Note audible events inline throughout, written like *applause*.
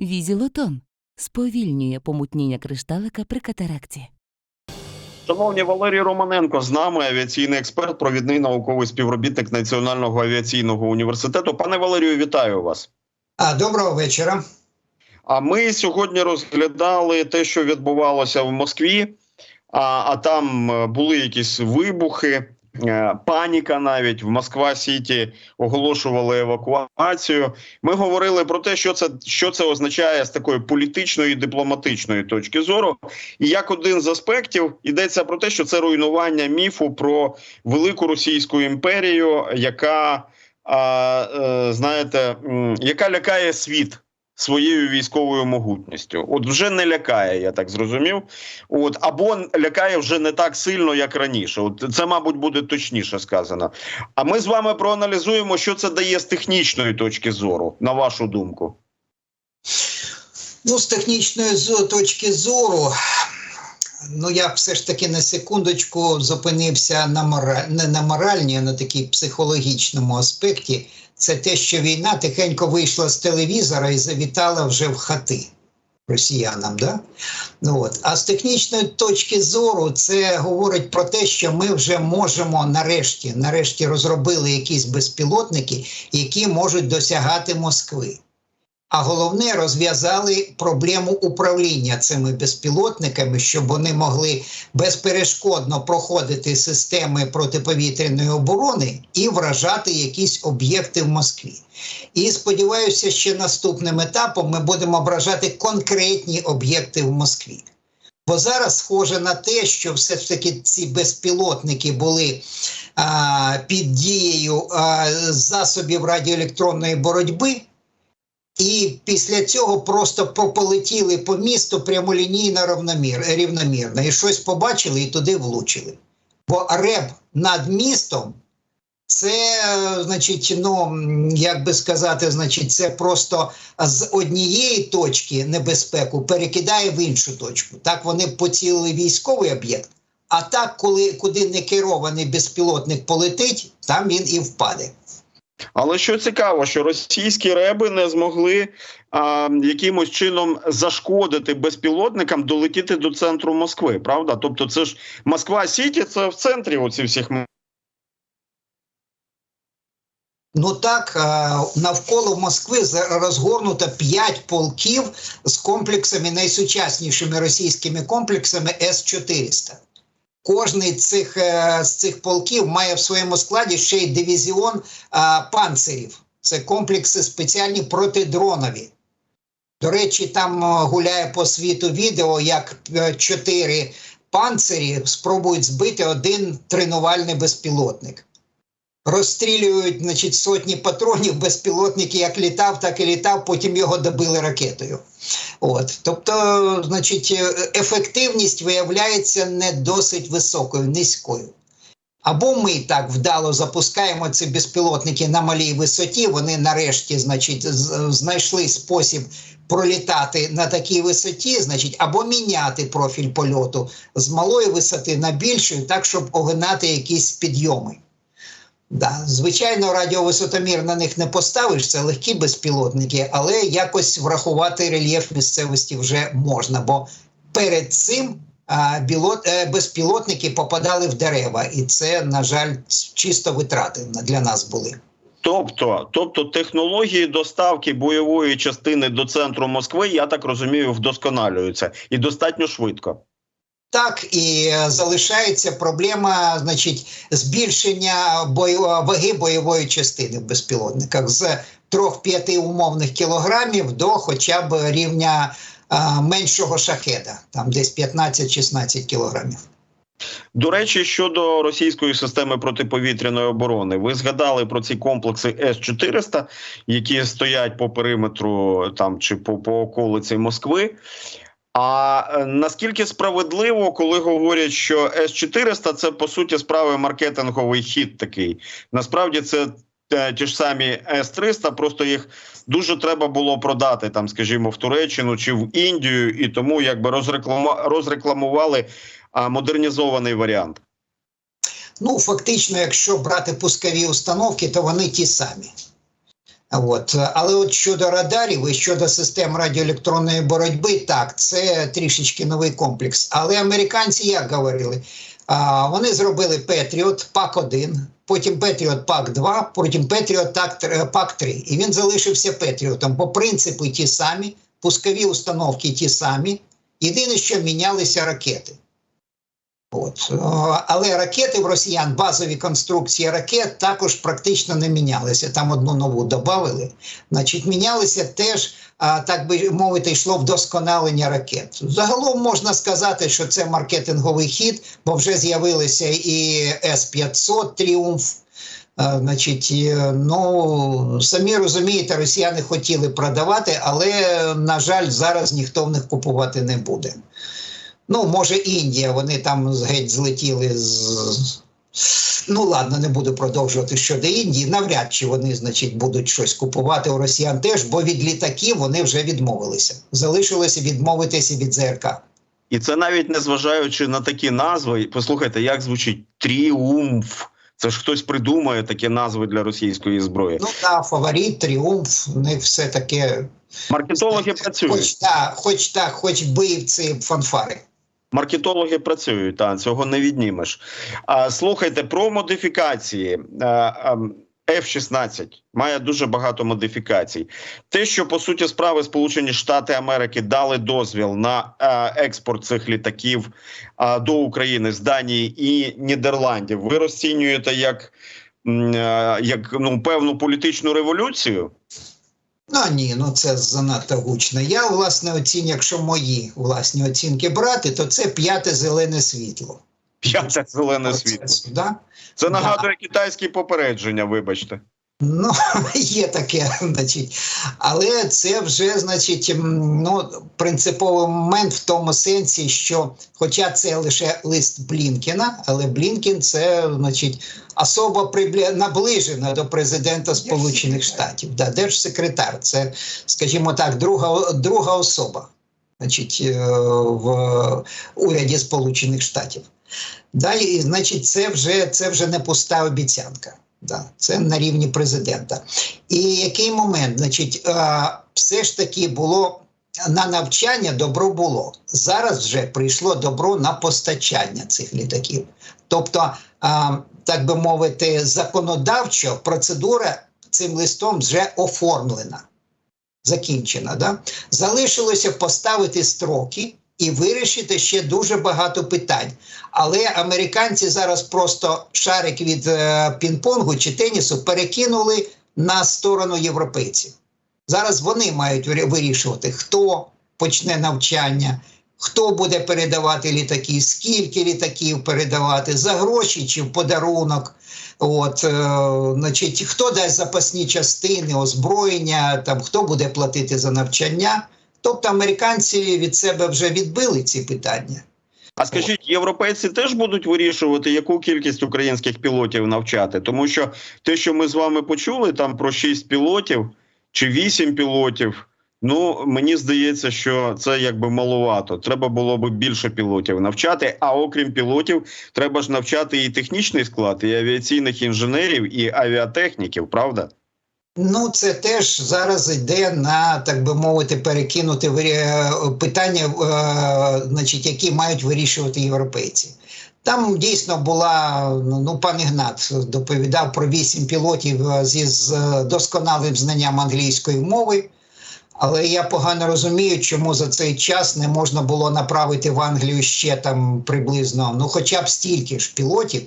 Візілотон сповільнює помутніння кришталика при катаракті. Шановні Валерій Романенко з нами авіаційний експерт, провідний науковий співробітник Національного авіаційного університету. Пане Валерію, вітаю вас. А, доброго вечора. А ми сьогодні розглядали те, що відбувалося в Москві. А, а там е, були якісь вибухи, паніка навіть в Москва Сіті оголошували евакуацію. Ми говорили про те, що це що це означає з такої політичної і дипломатичної точки зору. І як один з аспектів йдеться про те, що це руйнування міфу про велику російську імперію, яка е, знаєте, яка лякає світ своєю військовою могутністю. От вже не лякає, я так зрозумів. От або лякає вже не так сильно, як раніше. От це, мабуть, буде точніше сказано. А ми з вами проаналізуємо, що це дає з технічної точки зору, на вашу думку. Ну, з технічної точки зору, ну я все ж таки на секундочку зупинився на мораль, не на моральній, а на такій психологічному аспекті. Це те, що війна тихенько вийшла з телевізора і завітала вже в хати росіянам. Да? Ну, от. А з технічної точки зору це говорить про те, що ми вже можемо нарешті, нарешті розробили якісь безпілотники, які можуть досягати Москви. А головне, розв'язали проблему управління цими безпілотниками, щоб вони могли безперешкодно проходити системи протиповітряної оборони і вражати якісь об'єкти в Москві. І сподіваюся, що наступним етапом ми будемо вражати конкретні об'єкти в Москві. Бо зараз схоже на те, що все ж таки ці безпілотники були а, під дією а, засобів радіоелектронної боротьби. І після цього просто пополетіли по місту прямолінійно равномір, рівномірно. І щось побачили і туди влучили. Бо реб над містом це, значить, ну як би сказати, значить, це просто з однієї точки небезпеку перекидає в іншу точку. Так вони поцілили військовий об'єкт, а так, коли куди не керований безпілотник полетить, там він і впаде. Але що цікаво, що російські реби не змогли а, якимось чином зашкодити безпілотникам долетіти до центру Москви, правда? Тобто, це ж Москва Сіті, це в центрі оці всіх Ну так, навколо Москви розгорнуто 5 полків з комплексами найсучаснішими російськими комплексами С-400. Кожний цих, е, з цих полків має в своєму складі ще й дивізіон а, панцирів. Це комплекси спеціальні протидронові. До речі, там е, гуляє по світу відео, як е, чотири панцирі спробують збити один тренувальний безпілотник розстрілюють значить, сотні патронів, безпілотники як літав, так і літав, потім його добили ракетою. От. Тобто, значить, е, ефективність виявляється не досить високою, низькою. Або ми так вдало запускаємо ці безпілотники на малій висоті, вони нарешті значить, знайшли спосіб пролітати на такій висоті, значить, або міняти профіль польоту з малої висоти на більшу, так, щоб огинати якісь підйоми. Да, звичайно, радіовисотомір на них не поставиш, це легкі безпілотники, але якось врахувати рельєф місцевості вже можна, бо перед цим а, білот, е, безпілотники попадали в дерева, і це, на жаль, чисто витрати для нас були. Тобто, тобто технології доставки бойової частини до центру Москви, я так розумію, вдосконалюються і достатньо швидко. Так і залишається проблема, значить, збільшення бою, ваги бойової частини в безпілотниках з 3-5 умовних кілограмів до хоча б рівня а, меншого шахеда, там десь 15-16 кілограмів. До речі, щодо російської системи протиповітряної оборони, ви згадали про ці комплекси С-400, які стоять по периметру там чи по, по околиці Москви. А е, наскільки справедливо, коли говорять, що С-400 це по суті справи маркетинговий хід такий. Насправді це е, ті ж самі С-300, просто їх дуже треба було продати там, скажімо, в Туреччину чи в Індію, і тому якби розреклама- розрекламували модернізований варіант. Ну, фактично, якщо брати пускові установки, то вони ті самі. От. Але от щодо радарів і щодо систем радіоелектронної боротьби, так, це трішечки новий комплекс. Але американці як говорили? Вони зробили Петріот пак 1 потім Петріот пак 2 потім Петріот пак 3 І він залишився Петріотом. По принципу ті самі, пускові установки ті самі. Єдине, що мінялися ракети. От. Але ракети в росіян, базові конструкції ракет також практично не мінялися. Там одну нову додали. Значить, мінялися теж, так би мовити, йшло вдосконалення ракет. Загалом можна сказати, що це маркетинговий хід, бо вже з'явилися і С-500 Тріумф. Значить, ну самі розумієте, росіяни хотіли продавати, але на жаль, зараз ніхто в них купувати не буде. Ну, може, Індія, вони там геть злетіли з. Ну, ладно, не буду продовжувати щодо Індії. Навряд чи вони, значить, будуть щось купувати у росіян теж, бо від літаків вони вже відмовилися. Залишилося відмовитися від ЗРК. І це навіть не зважаючи на такі назви. Послухайте, як звучить тріумф. Це ж хтось придумає такі назви для російської зброї. Ну так, фаворит, тріумф, у них все таке. Маркетологи працюють. Хоч так, хоч так, хоч бивці фанфари. Маркетологи працюють, та цього не віднімеш. А слухайте про модифікації. Е, ем, F-16 має дуже багато модифікацій. Те, що по суті справи Сполучені Штати Америки дали дозвіл на експорт цих літаків до України з Данії і Нідерландів, ви розцінюєте як, як ну, певну політичну революцію? Ну ні, ну це занадто гучно. Я власне оціню, якщо мої власні оцінки брати, то це п'яте зелене світло. П'яте зелене світло. Процесу, да? Це нагадує китайські попередження. Вибачте. Ну, *laughs* є таке, значить, але це вже, значить, ну, принциповий момент в тому сенсі, що, хоча це лише лист Блінкена, але Блінкен це, значить, особа прибля... наближена до президента Сполучених Штатів, да, держсекретар. Це, скажімо так, друга, друга особа, значить, е, в уряді Сполучених Штатів. Да, і, значить, це вже, це вже не пуста обіцянка. Да, це на рівні президента. І який момент? Значить, е, все ж таки було на навчання добро було. Зараз вже прийшло добро на постачання цих літаків. Тобто, е, так би мовити, законодавчо процедура цим листом вже оформлена, закінчена. Да? Залишилося поставити строки і вирішити ще дуже багато питань. Але американці зараз просто шарик від е, пінг-понгу чи тенісу перекинули на сторону європейців. Зараз вони мають вирішувати, хто почне навчання, хто буде передавати літаки, скільки літаків передавати, за гроші чи в подарунок. От, е, значить, хто дасть запасні частини, озброєння, там, хто буде платити за навчання. Тобто американці від себе вже відбили ці питання. А скажіть, європейці теж будуть вирішувати, яку кількість українських пілотів навчати? Тому що те, що ми з вами почули, там про 6 пілотів чи 8 пілотів. Ну мені здається, що це якби маловато. Треба було б більше пілотів навчати. А окрім пілотів, треба ж навчати і технічний склад, і авіаційних інженерів, і авіатехніків, правда? Ну, це теж зараз йде на так би мовити, перекинути питання, е, значить, які мають вирішувати європейці. Там дійсно була ну пан Ігнат доповідав про вісім пілотів е, з е, досконалим знанням англійської мови. Але я погано розумію, чому за цей час не можна було направити в Англію ще там приблизно, ну хоча б стільки ж пілотів,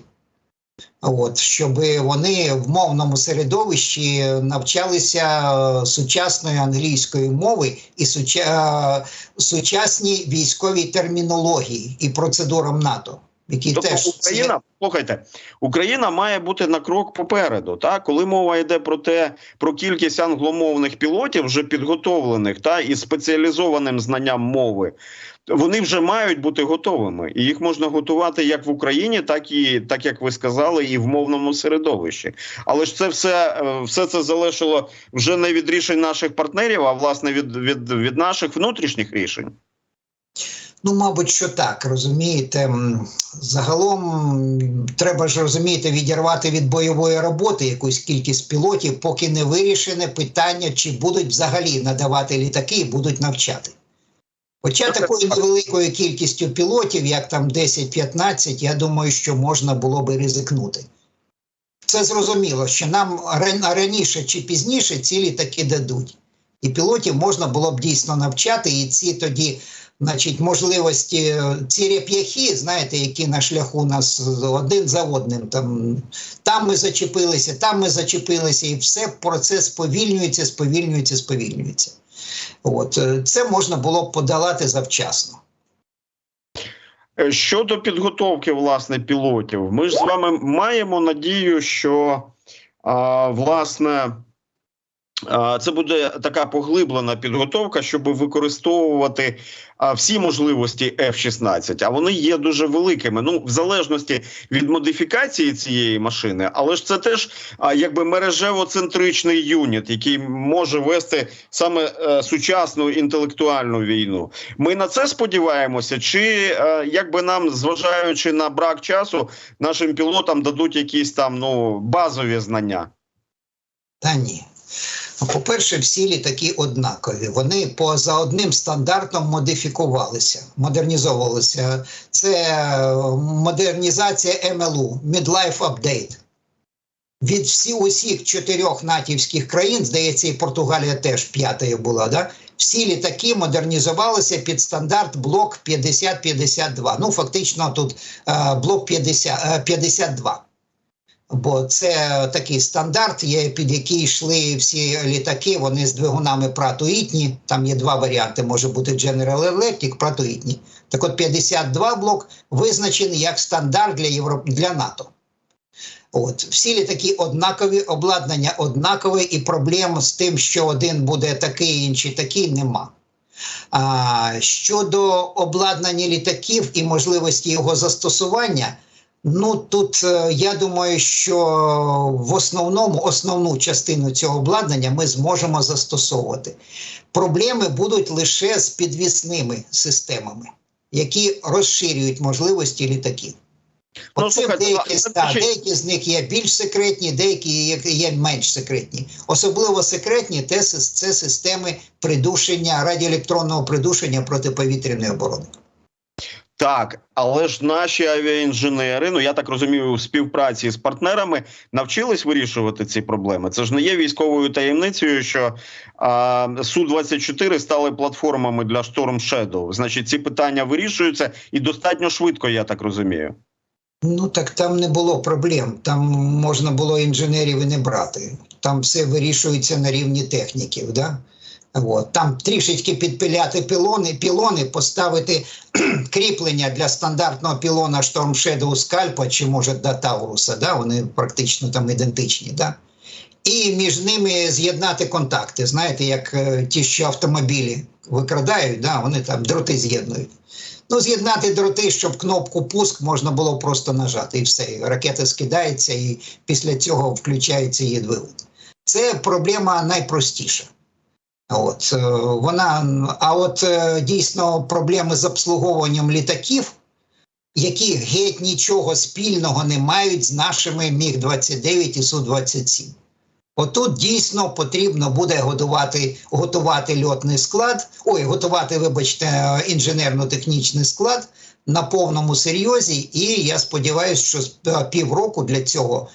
От, щоб вони в мовному середовищі навчалися е, сучасної англійської мови і суча, е, сучасній військовій термінології і процедурам НАТО, які Тобто теж Україна, слухайте, Україна має бути на крок попереду. Та коли мова йде про те, про кількість англомовних пілотів, вже підготовлених та і спеціалізованим знанням мови, вони вже мають бути готовими, і їх можна готувати як в Україні, так і так як ви сказали, і в мовному середовищі. Але ж це все, е, все це залежало вже не від рішень наших партнерів, а власне від, від, від наших внутрішніх рішень. Ну, мабуть, що так, розумієте. Загалом треба ж розумієте, відірвати від бойової роботи якусь кількість пілотів, поки не вирішене питання, чи будуть взагалі надавати літаки і будуть навчати. Хоча такою невеликою кількістю пілотів, як там 10-15, я думаю, що можна було би ризикнути. Це зрозуміло, що нам раніше чи пізніше ці літаки дадуть. І пілотів можна було б дійсно навчати, і ці тоді, значить, можливості, е, ці реп'яхи, знаєте, які на шляху нас один за одним. Там, там ми зачепилися, там ми зачепилися, і все процес сповільнюється, сповільнюється, сповільнюється. От е, це можна було б подолати завчасно. Е, Щодо підготовки власне пілотів, ми ж з вами маємо надію, що а, власне це буде така поглиблена підготовка, щоб використовувати всі можливості F-16, а вони є дуже великими. Ну, в залежності від модифікації цієї машини, але ж це теж якби мережево-центричний юніт, який може вести саме е, сучасну інтелектуальну війну. Ми на це сподіваємося, чи е, якби нам, зважаючи на брак часу, нашим пілотам дадуть якісь там ну базові знання. Та ні. По-перше, всі літаки однакові. Вони по за одним стандартом модифікувалися, модернізовувалися. Це е, модернізація МЛУ, Midlife Update. Від всі усіх чотирьох натівських країн, здається, і Португалія теж п'ятою була. Да? Всі літаки модернізувалися під стандарт блок 50-52. Ну, фактично, тут е, блок 50, е, 52 бо це такий стандарт, є, під який йшли всі літаки. Вони з двигунами Whitney. Там є два варіанти: може бути General Electric, Whitney. Так от 52 блок визначений як стандарт для Європ... для НАТО. От всі літаки однакові, обладнання однакове, і проблем з тим, що один буде такий, інший такий, нема. А, щодо обладнання літаків і можливості його застосування, Ну тут е, я думаю, що в основному основну частину цього обладнання ми зможемо застосовувати. Проблеми будуть лише з підвісними системами, які розширюють можливості літаків. Ну, Оце слухайте, деякі, ну, та, деякі з них є більш секретні, деякі є, є менш секретні. Особливо секретні це, це системи придушення, радіоелектронного придушення протиповітряної оборони. Так, але ж наші авіаінженери, ну я так розумію, у співпраці з партнерами навчились вирішувати ці проблеми. Це ж не є військовою таємницею, що а, су 24 стали платформами для Storm Shadow. Значить, ці питання вирішуються і достатньо швидко, я так розумію. Ну так там не було проблем. Там можна було інженерів і не брати. Там все вирішується на рівні техніків. Да? От. Там трішечки підпиляти пілони, пілони, поставити *clears throat* кріплення для стандартного пілона Storm Shadow Scalp чи може до Тауруса. Да? Вони практично там ідентичні. Да? І між ними з'єднати контакти. Знаєте, як е, ті, що автомобілі викрадають, да? вони там дроти з'єднують. Ну, з'єднати дроти, щоб кнопку пуск можна було просто нажати, і все. Ракета скидається, і після цього включається її двигун. Це проблема найпростіша. От, е, вона, а от е, дійсно проблеми з обслуговуванням літаків, які геть нічого спільного не мають з нашими Міг-29 і Су-27. Отут дійсно потрібно буде готувати, готувати льотний склад, ой, готувати, вибачте, інженерно-технічний склад на повному серйозі. І я сподіваюся, що е, півроку для цього,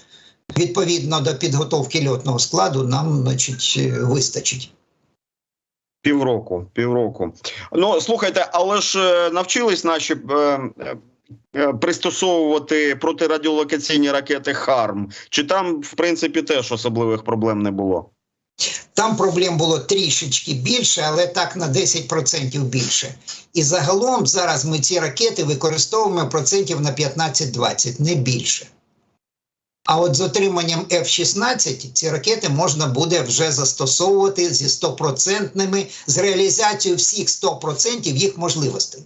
відповідно до підготовки льотного складу, нам значить, вистачить. Півроку, півроку. Ну слухайте, але ж е, навчились наші е, е, пристосовувати протирадіолокаційні ракети ХАРМ. Чи там, в принципі, теж особливих проблем не було? Там проблем було трішечки більше, але так на 10% більше. І загалом зараз ми ці ракети використовуємо процентів на 15-20, не більше. А от з отриманням F-16 ці ракети можна буде вже застосовувати зі 100%, з реалізацією всіх 100% їх можливостей.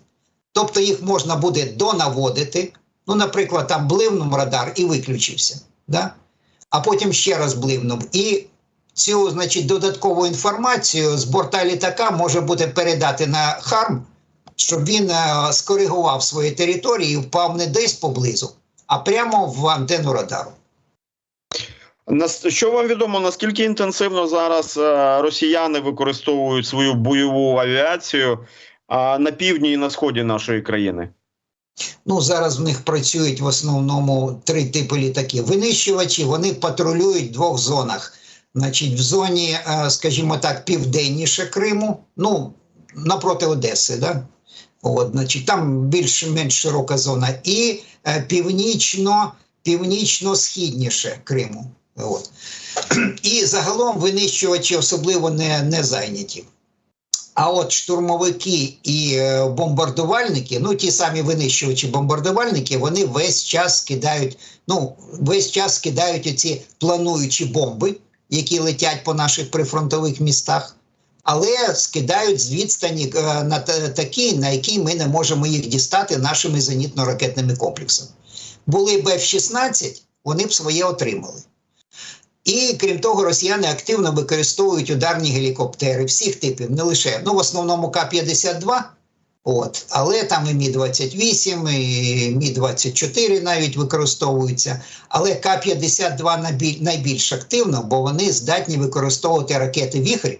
Тобто їх можна буде донаводити, ну, наприклад, там бливнув радар і виключився. Да? А потім ще раз бливнув. І цю значить, додаткову інформацію з борта літака може бути передати на ХАРМ, щоб він е, скоригував свої території і впав не десь поблизу, а прямо в антенну радару. Що вам відомо, наскільки інтенсивно зараз е, росіяни використовують свою бойову авіацію на півдні і на сході нашої країни? Ну, зараз в них працюють в основному три типи літаків. Винищувачі вони патрулюють в двох зонах. Значить, в зоні, е, скажімо так, південніше Криму, ну, напроти Одеси, да? От, значить, там більш-менш широка зона, і е, північно, північно-східніше Криму. От. *clears throat* І загалом винищувачі особливо не, не зайняті. А от штурмовики і е, бомбардувальники, ну ті самі винищувачі бомбардувальники, вони весь час скидають, ну весь час скидають оці плануючі бомби, які летять по наших прифронтових містах, але скидають з відстані е, на та- такі, на які ми не можемо їх дістати нашими зенітно-ракетними комплексами. Були б F-16, вони б своє отримали. І крім того, росіяни активно використовують ударні гелікоптери всіх типів, не лише ну в основному К-52, от, але там і Мі-28, і Мі-24 навіть використовуються. Але К-52 найбіль- найбільш активно, бо вони здатні використовувати ракети «Віхрі»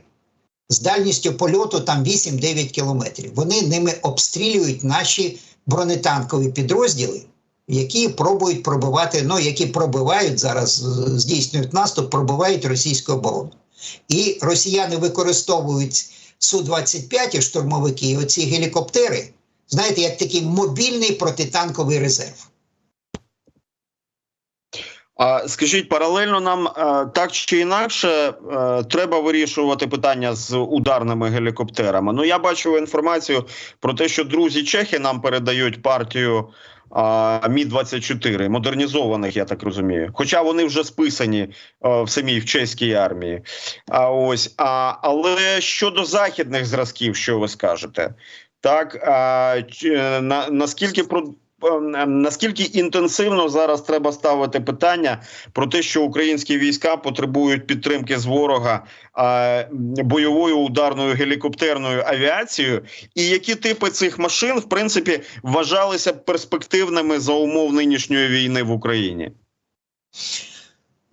з дальністю польоту там 8-9 кілометрів. Вони ними обстрілюють наші бронетанкові підрозділи які пробують пробивати, ну які пробивають зараз, здійснюють наступ, пробивають російську оборону. І росіяни використовують Су-25 і штурмовики, і оці гелікоптери, знаєте, як такий мобільний протитанковий резерв. А скажіть, паралельно нам е, так чи інакше е, треба вирішувати питання з ударними гелікоптерами. Ну я бачив інформацію про те, що друзі чехи нам передають партію Мі 24 модернізованих, я так розумію. Хоча вони вже списані е, в самій в чеській армії. А ось а, але щодо західних зразків, що ви скажете? Так а, на, наскільки е, наскільки інтенсивно зараз треба ставити питання про те, що українські війська потребують підтримки з ворога бойовою ударною гелікоптерною авіацією, і які типи цих машин в принципі вважалися перспективними за умов нинішньої війни в Україні?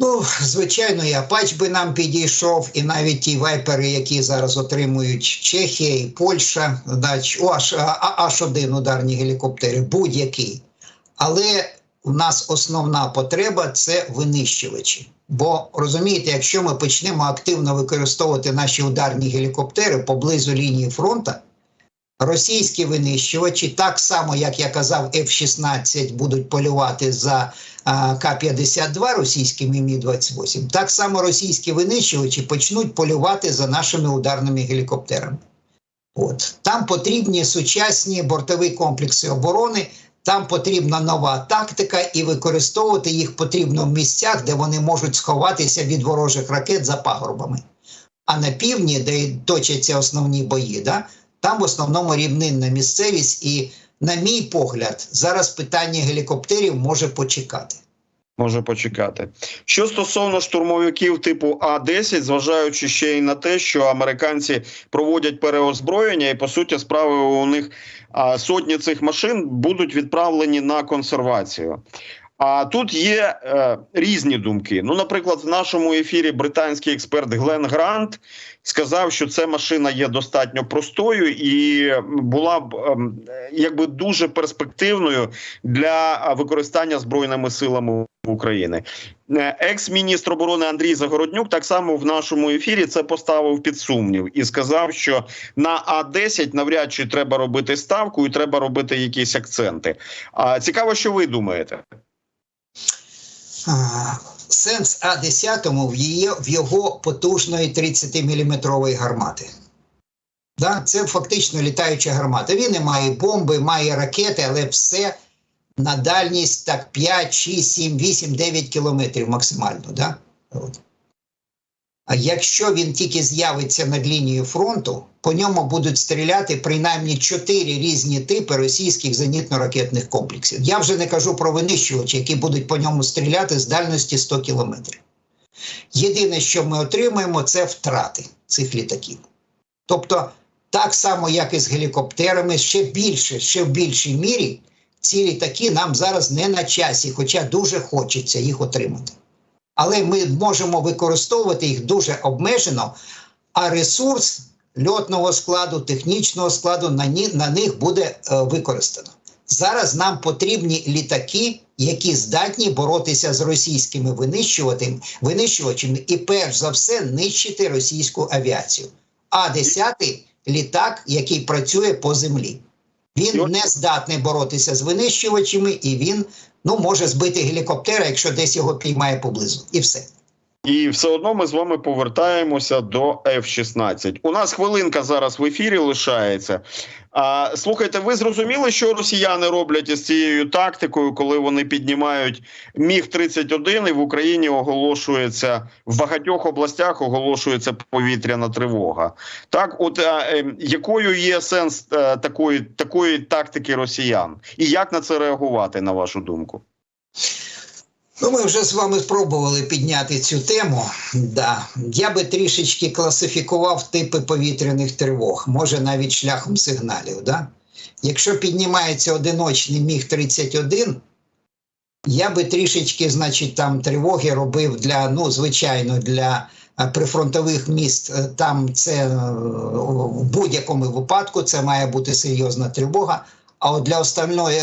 Ну, звичайно, і Апач би нам підійшов, і навіть ті вайпери, які зараз отримують Чехія і Польща, дач, аж, аж один ударні гелікоптери, будь-який. Але у нас основна потреба це винищувачі. Бо розумієте, якщо ми почнемо активно використовувати наші ударні гелікоптери поблизу лінії фронту, російські винищувачі, так само як я казав, F-16 будуть полювати за К-52 російськими Мі-28, так само російські винищувачі почнуть полювати за нашими ударними гелікоптерами. От. Там потрібні сучасні бортові комплекси оборони, там потрібна нова тактика, і використовувати їх потрібно в місцях, де вони можуть сховатися від ворожих ракет за пагорбами. А на півдні, де точаться основні бої, да, там в основному рівнинна місцевість, і, на мій погляд, зараз питання гелікоптерів може почекати. Може почекати. Що стосовно штурмовиків типу А-10, зважаючи ще й на те, що американці проводять переозброєння, і по суті справи у них а, сотні цих машин будуть відправлені на консервацію. А тут є е, різні думки. Ну, наприклад, в нашому ефірі британський експерт Глен Грант сказав, що ця машина є достатньо простою і була б ем, якби дуже перспективною для використання збройними силами України. Е, Екс-міністр оборони Андрій Загороднюк так само в нашому ефірі це поставив під сумнів і сказав, що на А-10 навряд чи треба робити ставку і треба робити якісь акценти. А цікаво, що ви думаєте? Сенс А-10 в, її, в його потужної 30-мм гармати. Да? Це фактично літаюча гармата. Він не має бомби, має ракети, але все на дальність так 5, 6, 7, 8, 9 кілометрів максимально. Да? От. Якщо він тільки з'явиться над лінією фронту, по ньому будуть стріляти принаймні чотири різні типи російських зенітно-ракетних комплексів. Я вже не кажу про винищувачі, які будуть по ньому стріляти з дальності 100 кілометрів. Єдине, що ми отримаємо, це втрати цих літаків. Тобто Так само, як і з гелікоптерами, ще більше, ще в більшій мірі ці літаки нам зараз не на часі, хоча дуже хочеться їх отримати. Але ми можемо використовувати їх дуже обмежено, а ресурс льотного складу, технічного складу на, ні, на них буде е, використано. Зараз нам потрібні літаки, які здатні боротися з російськими винищувачами і, перш за все, нищити російську авіацію. А 10 літак, який працює по землі. Він не здатний боротися з винищувачами, і він ну, може збити гелікоптера, якщо десь його піймає поблизу. І все. І все одно ми з вами повертаємося до F-16. У нас хвилинка зараз в ефірі лишається. А, слухайте, ви зрозуміли, що росіяни роблять із цією тактикою, коли вони піднімають міг 31 і в Україні оголошується в багатьох областях оголошується повітряна тривога. Так, от а, е, якою є сенс е, такої, такої тактики росіян, і як на це реагувати, на вашу думку? Ну, ми вже з вами спробували підняти цю тему. Да. Я би трішечки класифікував типи повітряних тривог, може навіть шляхом сигналів. Да? Якщо піднімається одиночний міг 31, я би трішечки, значить, там тривоги робив для, ну, звичайно, для е, прифронтових міст. Е, Там це е, в будь-якому випадку це має бути серйозна тривога. А от для остальної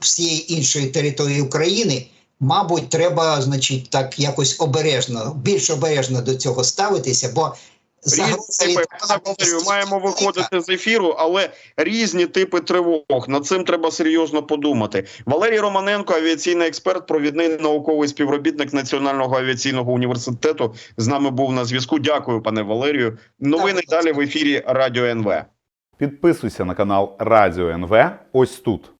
всієї іншої території України мабуть, треба, значить, так якось обережно, більш обережно до цього ставитися, бо загроза типи, літака маємо виходити з ефіру, але різні типи тривог. Над цим треба серйозно подумати. Валерій Романенко, авіаційний експерт, провідний науковий співробітник Національного авіаційного університету, з нами був на зв'язку. Дякую, пане Валерію. Новини Так, далі в ефірі Радіо НВ. Підписуйся на канал Радіо НВ ось тут.